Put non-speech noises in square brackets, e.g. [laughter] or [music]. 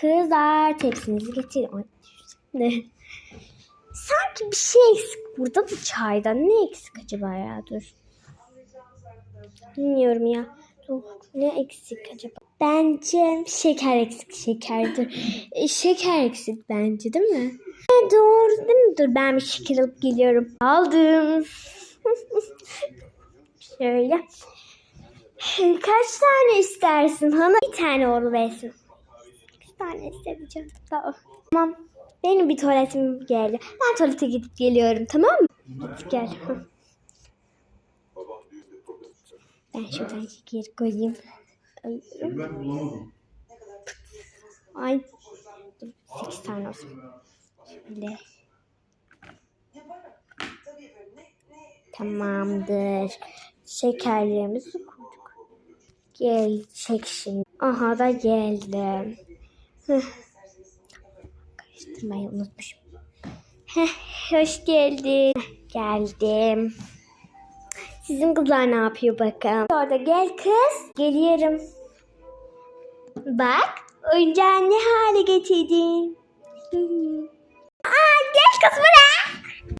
Kızlar tepsinizi getirin. Ne? Sanki bir şey eksik burada da çaydan. Ne eksik acaba ya? Dur. Bilmiyorum ya. Dur. Ne eksik acaba? Bence şeker eksik şekerdir. E, şeker eksik bence değil mi? E, doğru değil mi? Dur ben bir şeker alıp geliyorum. Aldım. [laughs] Şöyle. Kaç tane istersin Hana? Bir tane olur versin. Tane isteyeceğim. Tamam. Tamam. Benim bir tuvaletim geldi. Ben tuvalete gidip geliyorum tamam mı? Hadi gel. Ben şuradan şeker koyayım. Ay, Ben bulamadım. Ay. Dur, sekiz tane olsun. Şöyle. Tamamdır. Şekerlerimizi koyduk. Gel çek şimdi. Aha da geldi. Karıştırmayı unutmuşum. Hoş geldin. Geldim. Sizin kızlar ne yapıyor bakalım? Orada gel kız. Geliyorum. Bak oyuncağı ne hale getirdin. [laughs] Aa, gel kız buraya.